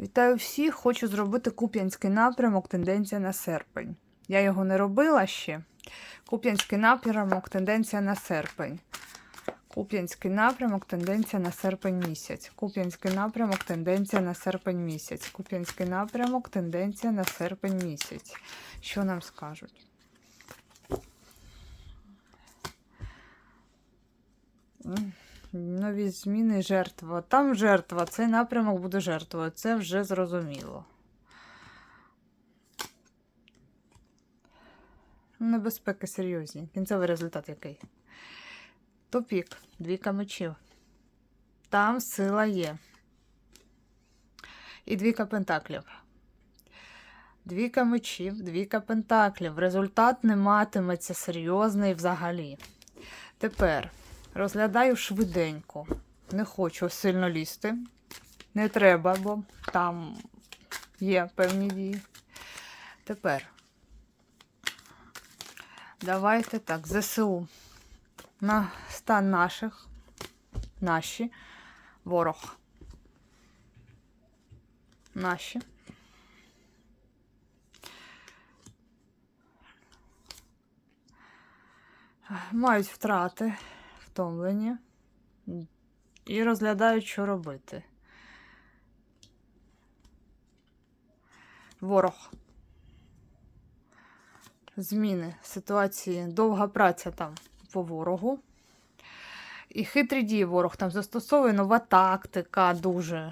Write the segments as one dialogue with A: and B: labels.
A: Вітаю всіх! Хочу зробити Куп'янський напрямок, тенденція на серпень. Я його не робила ще. Куп'янський напрямок, тенденція на серпень. Куп'янський напрямок, тенденція на серпень місяць. Куп'янський напрямок, тенденція на серпень місяць. Куп'янський напрямок, тенденція на серпень місяць. Що нам скажуть? М, Нові зміни, жертва. Там жертва, цей напрямок буде жертвою. Це вже зрозуміло. Небезпеки серйозні. Кінцевий результат який? Тупік, двійка мечів. Там сила є. І двійка пентаклів. Двійка мечів, двійка пентаклів. Результат не матиметься серйозний взагалі. Тепер розглядаю швиденько. Не хочу сильно лізти. Не треба, бо там є певні дії. Тепер. Давайте так, ЗСУ. На стан наших. Наші. Ворог. Наші. Мають втрати, втомлені. І розглядають, що робити. Ворог. Зміни ситуації. Довга праця там по ворогу. І хитрі дії ворог там застосовує нова тактика дуже.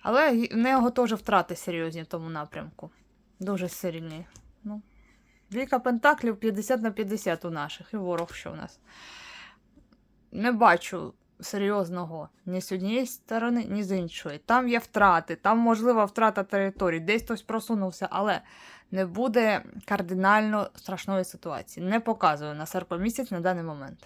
A: Але в нього теж втрати серйозні в тому напрямку. Дуже сильні. Ну, Двійка пентаклів 50 на 50 у наших. І ворог що у нас. Не бачу серйозного ні з однієї сторони, ні з іншої. Там є втрати, там можлива втрата території, десь хтось просунувся, але не буде кардинально страшної ситуації. Не показую на серпомісяць місяць на даний момент.